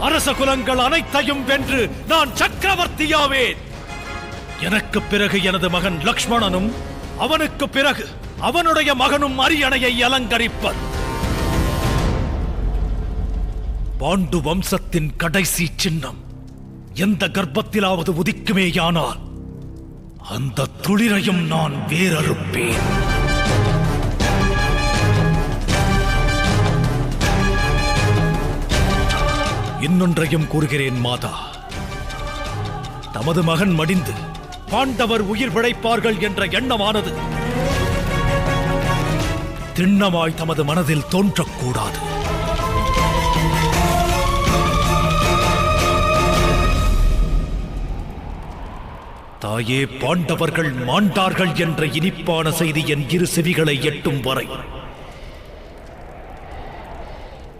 அரச குலங்கள் அனைத்தையும் வென்று நான் சக்கரவர்த்தியாவேன். எனக்கு பிறகு எனது மகன் லக்ஷ்மணனும் அவனுக்கு பிறகு அவனுடைய மகனும் அரியணையை அலங்கரிப்பர். பாண்டு வம்சத்தின் கடைசி சின்னம் எந்த கர்ப்பத்திலாவது உதிக்குமேயானால் அந்த துளிரையும் நான் வேறறுப்பேன். இன்னொன்றையும் கூறுகிறேன் மாதா. தமது மகன் மடிந்து பாண்டவர் உயிர் பிழைப்பார்கள் என்ற எண்ணமானது திண்ணமாய் தமது மனதில் தோன்றக்கூடாது. தாயே பாண்டவர்கள் மாண்டார்கள் என்ற இனிப்பான செய்தி என் இரு செவிகளை எட்டும் வரை.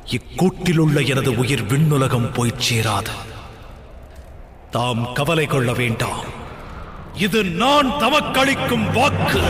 இக்கூட்டிலுள்ள எனது உயிர் விண்ணுலகம் போய் சேராது. தாம் கவலை கொள்ள வேண்டாம். இது நான் தமக்களிக்கும் வாக்கு.